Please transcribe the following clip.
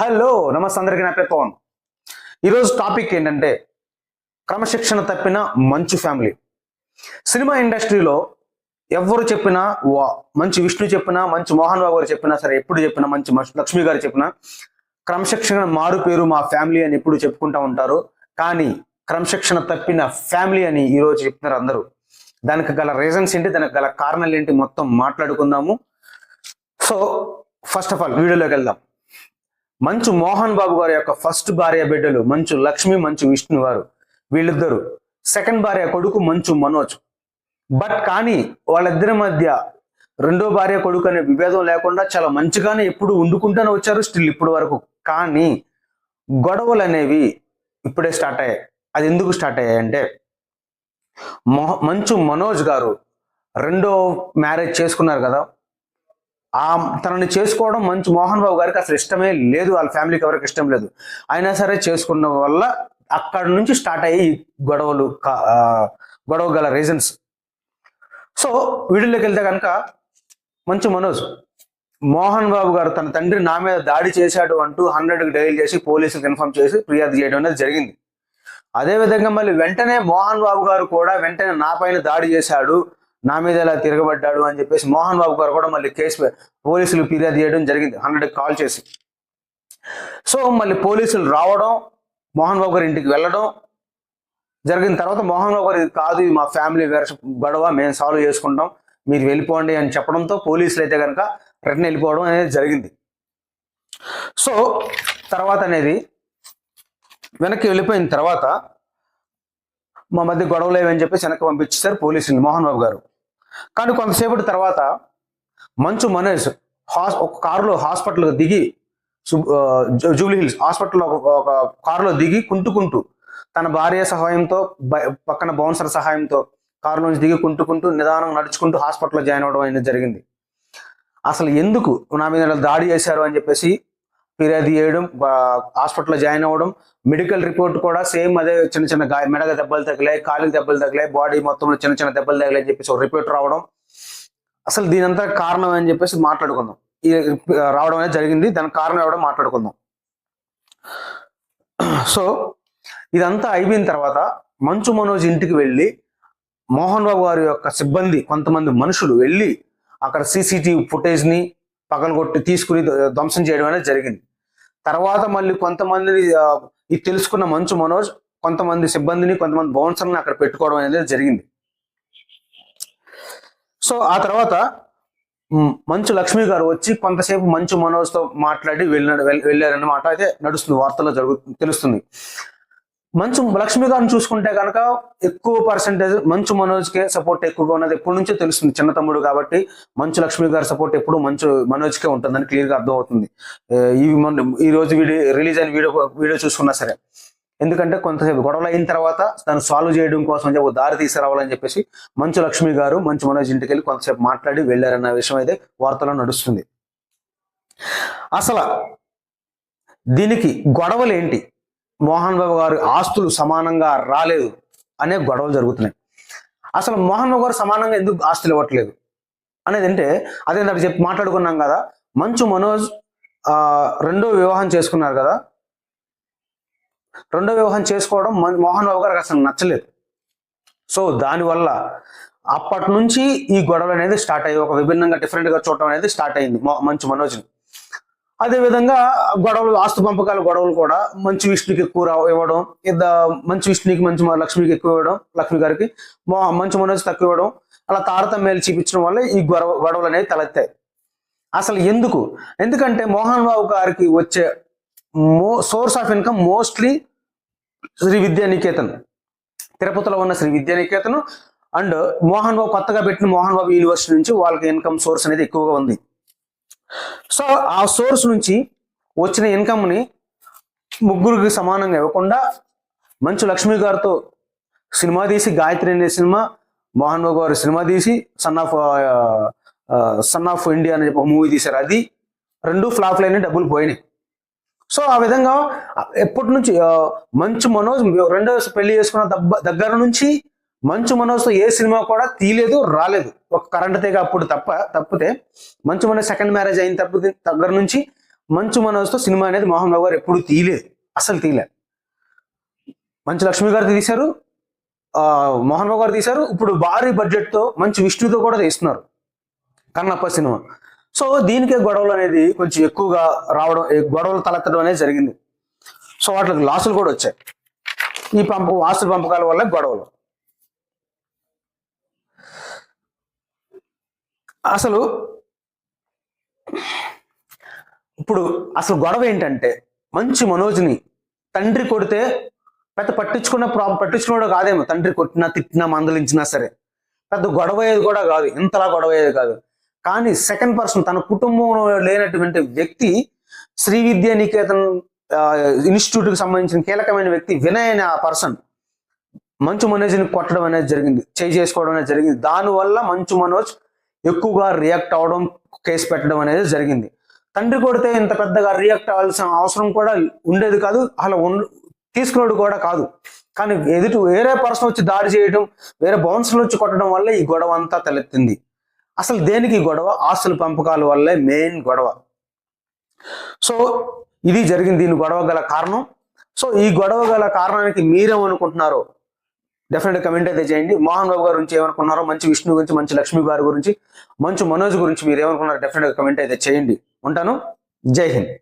Hello నమస్తే అందరికీ నా పేరు పవన్. ఈరోజు టాపిక్ ఏంటంటే క్రమశిక్షణ తప్పిన మంచు ఫ్యామిలీ. సినిమా ఇండస్ట్రీలో ఎవరు చెప్పినా వా- మంచి విష్ణు చెప్పినా మంచి మోహన్ బాబు గారు చెప్పినా సరే ఎప్పుడు చెప్పినా మంచి మష్- లక్ష్మి గారు చెప్పినా క్రమశిక్షణ మారు పేరు మా ఫ్యామిలీ అని ఎప్పుడు చెప్పుకుంటా ఉంటారు. కానీ క్రమశిక్షణ తప్పిన ఫ్యామిలీ అని ఈరోజు చెప్తున్నారు అందరూ. దానికి గల రీజన్స్ ఏంటి దానికి గల కారణాలు ఏంటి మొత్తం మాట్లాడుకుందాము. సో ఫస్ట్ ఆఫ్ ఆల్ వీడియోలోకి వెళ్దాం. మంచు మోహన్ బాబు గారి యొక్క ఫస్ట్ భార్య బిడ్డలు మంచు లక్ష్మి మంచు విష్ణు వారు వీళ్ళిద్దరు సెకండ్ భార్య కొడుకు మంచు మనోజ్. బట్ కానీ వాళ్ళిద్దరి మధ్య రెండో భార్య కొడుకు అనే విభేదం లేకుండా చాలా మంచిగానే ఎప్పుడు వండుకుంటూనే వచ్చారు స్టిల్ ఇప్పటి వరకు. కానీ గొడవలు అనేవి ఇప్పుడే స్టార్ట్ అయ్యాయి. అది ఎందుకు స్టార్ట్ అయ్యాయి అంటే మంచు మనోజ్ గారు రెండో మ్యారేజ్ చేసుకున్నారు కదా ఆ తనని చేసుకోవడం మంచి మోహన్ బాబు గారికి అసలు ఇష్టమే లేదు. వాళ్ళ ఫ్యామిలీకి ఎవరికి ఇష్టం లేదు. అయినా సరే చేసుకున్న వల్ల అక్కడ నుంచి స్టార్ట్ అయ్యి గొడవలు గొడవ గల రీజన్స్ సో వీడియోలోకి వెళ్తే కనుక మంచి మనోజ్ మోహన్ బాబు గారు తన తండ్రి నా మీద దాడి చేశాడు అంటూ హండ్రెడ్కి డైల్ చేసి పోలీసులకు ఇన్ఫార్మ్ చేసి ఫిర్యాదు చేయడం అనేది జరిగింది. అదే విధంగా మళ్ళీ వెంటనే మోహన్ బాబు గారు కూడా వెంటనే నా పైన దాడి చేశాడు. నా మీద ఇలా తిరగబడ్డాడు అని చెప్పేసి మోహన్ బాబు గారు కూడా మళ్ళీ కేసు పోలీసులు ఫిర్యాదు చేయడం జరిగింది. హండ్రెడ్ కాల్ చేసి. సో మళ్ళీ పోలీసులు రావడం మోహన్ బాబు గారి ఇంటికి వెళ్ళడం జరిగిన తర్వాత మోహన్ బాబు గారు ఇది కాదు ఇది మా ఫ్యామిలీ వేరే గొడవ మేము సాల్వ్ చేసుకుంటాం మీరు వెళ్ళిపోండి అని చెప్పడంతో పోలీసులు అయితే కనుక రిటర్న్ వెళ్ళిపోవడం అనేది జరిగింది. సో తర్వాత అనేది వెనక్కి వెళ్ళిపోయిన తర్వాత మా మధ్య గొడవలు ఏమని చెప్పేసి వెనక్కి పంపించేశారు పోలీసులు మోహన్ బాబు గారు. కానీ కొంతసేపటి తర్వాత మంచు మనోజ్ హాస్ ఒక కారులో హాస్పిటల్ దిగి జూబ్లీ హిల్స్ హాస్పిటల్లో ఒక కారులో దిగి కుంటుకుంటూ తన భార్య సహాయంతో పక్కన బౌన్సర్ సహాయంతో కారులోంచి దిగి కుంటుకుంటూ నిదానం నడుచుకుంటూ హాస్పిటల్లో జాయిన్ అవ్వడం అనేది జరిగింది. అసలు ఎందుకు నా మీద దాడి చేశారు అని చెప్పేసి ఫిర్యాదు చేయడం హాస్పిటల్లో జాయిన్ అవ్వడం మెడికల్ రిపోర్ట్ కూడా సేమ్ అదే చిన్న చిన్న గాయ మెడగ దెబ్బలు తగిలాయి కాలికి దెబ్బలు తగిలాయి బాడీ మొత్తంలో చిన్న చిన్న దెబ్బలు తగిలాయి అని చెప్పేసి ఒక రిపోర్ట్ రావడం. అసలు దీనంతా కారణం అని చెప్పేసి మాట్లాడుకుందాం. ఈ రావడం అనేది జరిగింది దానికి కారణం ఎవడో మాట్లాడుకుందాం. సో ఇదంతా అయిపోయిన తర్వాత మంచు మనోజ్ ఇంటికి వెళ్ళి మోహన్ బాబు గారి యొక్క సిబ్బంది కొంతమంది మనుషులు వెళ్ళి అక్కడ సీసీటీవీ ఫుటేజ్ని పగలగొట్టి తీసుకుని ధ్వంసం చేయడం అనేది జరిగింది. తర్వాత మళ్ళీ కొంతమందిని ఇది తెలుసుకున్న మంచు మనోజ్ కొంతమంది సిబ్బందిని కొంతమంది బౌన్సర్ని అక్కడ పెట్టుకోవడం అనేది జరిగింది. సో ఆ తర్వాత మంచు లక్ష్మి గారు వచ్చి కొంతసేపు మంచు మనోజ్తో మాట్లాడి వెళ్ళిన వెళ్ళారన్నమాట. అయితే నడుస్తుంది వార్తల్లో జరుగు తెలుస్తుంది. మంచు లక్ష్మి గారిని చూసుకుంటే కనుక ఎక్కువ పర్సంటేజ్ మంచు మనోజ్కే సపోర్ట్ ఎక్కువగా ఉన్నది. ఎప్పటి నుంచో తెలుస్తుంది చిన్న తమ్ముడు కాబట్టి మంచు లక్ష్మి గారి సపోర్ట్ ఎప్పుడు మంచు మనోజ్కే ఉంటుందని క్లియర్గా అర్థమవుతుంది. ఈ మొన్న- ఈ రోజు వీడియో రిలీజ్ అయిన వీడియో వీడియో చూసుకున్నా సరే. ఎందుకంటే కొంతసేపు గొడవలు అయిన తర్వాత దాన్ని సాల్వ్ చేయడం కోసం చెప్పి దారి తీసుకురావాలని చెప్పేసి మంచు లక్ష్మి గారు మంచు మనోజ్ ఇంటికి వెళ్ళి కొంతసేపు మాట్లాడి వెళ్ళారన్న విషయం అయితే వార్తలో నడుస్తుంది. అసలు దీనికి గొడవలు ఏంటి మోహన్ బాబు గారు ఆస్తులు సమానంగా రాలేదు అనే గొడవలు జరుగుతున్నాయి. అసలు మోహన్ బాబు గారు సమానంగా ఎందుకు ఆస్తులు ఇవ్వట్లేదు? అనేది అంటే అదే నాకు చెప్పి మాట్లాడుకున్నాం కదా మంచు మనోజ్ ఆ, రెండో వివాహం చేసుకున్నారు కదా. రెండో వివాహం చేసుకోవడం మన్- మోహన్ బాబు గారికి అసలు నచ్చలేదు. సో దానివల్ల అప్పటి నుంచి ఈ గొడవ అనేది స్టార్ట్ అయ్యి ఒక విభిన్నంగా డిఫరెంట్గా చూడటం అనేది స్టార్ట్ అయింది మంచు మనోజ్ని. అదేవిధంగా గొడవలు ఆస్తు పంపకాల గొడవలు కూడా మంచి విష్ణుకి ఎక్కువ ఇవ్వడం ఇద్ద మంచి విష్ణుకి మంచి లక్ష్మికి ఎక్కువ ఇవ్వడం లక్ష్మి గారికి మంచి మనోజ్ తక్కువ ఇవ్వడం అలా తారతమ్యాలు చూపించడం వల్ల ఈ గొడవ గొడవలు అనేవి తలెత్తాయి. అసలు ఎందుకు? ఎందుకంటే మోహన్ బాబు గారికి వచ్చే మో source of income mostly Shri Vidyanikethan. తిరుపతిలో ఉన్న శ్రీ విద్యానికేతన్ అండ్ మోహన్ బాబు కొత్తగా పెట్టిన మోహన్ బాబు యూనివర్సిటీ నుంచి వాళ్ళకి ఇన్కమ్ సోర్స్ అనేది ఎక్కువగా ఉంది. సో ఆ సోర్స్ నుంచి వచ్చిన ఇన్కమ్ని ముగ్గురికి సమానంగా ఇవ్వకుండా మంచు లక్ష్మి గారితో సినిమా తీసి గాయత్రి అనే సినిమా మోహన్ బాబు గారు సినిమా తీసి son of son of India అనే చెప్పి మూవీ తీశారు. అది రెండు ఫ్లాప్ లైన్ డబ్బులు పోయినాయి. సో ఆ విధంగా ఎప్పటి నుంచి మంచు మనోజ్ రెండో పెళ్ళి చేసుకున్న దబ్బ- దగ్గర నుంచి మంచు మనోజ్తో ఏ సినిమా కూడా తీయలేదు రాలేదు. ఒక కరెంట్ తీగ అప్పుడు తప్ప తప్పితే మంచు మనోజ్ సెకండ్ మ్యారేజ్ అయిన తప్పితే దగ్గర నుంచి మంచు మనోజ్తో సినిమా అనేది మోహన్ బాబు గారు ఎప్పుడు తీయలేదు. అసలు తీయలేదు. మంచు లక్ష్మి గారు తీశారు మోహన్ బాబు గారు తీశారు ఇప్పుడు భారీ బడ్జెట్తో మంచి విష్ణుతో కూడా తీస్తున్నారు. కన్నప్ప సినిమా. సో దీనికే గొడవలు అనేది కొంచెం ఎక్కువగా రావడం గొడవలు తలెత్తడం అనేది జరిగింది. సో వాటికి లాసులు కూడా వచ్చాయి. ఈ పంప ఆస్తుల పంపకాల వల్ల గొడవలు. అసలు ఇప్పుడు అసలు గొడవ ఏంటంటే మంచి మనోజ్ని తండ్రి కొడితే పెద్ద పట్టించుకున్న ప్రాబ్లం పట్టించుకున్నాడు కాదేమో. తండ్రి కొట్టినా తిట్టినా మందలించినా సరే. పెద్ద గొడవ అయ్యేది కూడా కాదు. ఇంతలా గొడవ అయ్యేది కాదు. కానీ సెకండ్ పర్సన్ తన కుటుంబంలో లేనటువంటి వ్యక్తి శ్రీ విద్యా నికేతన్ ఇన్స్టిట్యూట్కి సంబంధించిన కీలకమైన వ్యక్తి వినయ్ అనే ఆ పర్సన్ మంచు మనోజ్ని కొట్టడం అనేది జరిగింది. చేయి చేసుకోవడం అనేది జరిగింది. దానివల్ల మంచు మనోజ్ ఎక్కువగా రియాక్ట్ అవడం కేసు పెట్టడం అనేది జరిగింది. తండ్రి కొడితే ఇంత పెద్దగా రియాక్ట్ అవ్వాల్సిన అవసరం కూడా ఉండేది కాదు అలా ఉన్- తీసుకున్నాడు కూడా కాదు. కానీ ఎదుటి వేరే పర్సన్ వచ్చి దాడి చేయడం వేరే బౌన్సర్లు వచ్చి కొట్టడం వల్ల ఈ గొడవ అంతా తలెత్తింది. అసలు దేనికి గొడవ? ఆస్తుల పంపకాల వల్లే మెయిన్ గొడవ. సో ఇది జరిగింది. దీని గొడవ గల కారణం. సో ఈ గొడవ గల కారణానికి మీరేమనుకుంటున్నారో? డెఫినెట్ కమెంట్ అయితే చేయండి. మోహన్ బాబు గారి గురించి ఏమనుకున్నారో మంచి విష్ణు గురించి మంచి లక్ష్మి గారి గురించి మంచి మనోజ్ గురించి మీరు ఏమనుకున్నారో డెఫినెట్ కమెంట్ అయితే చేయండి. ఉంటాను? జై హింద్.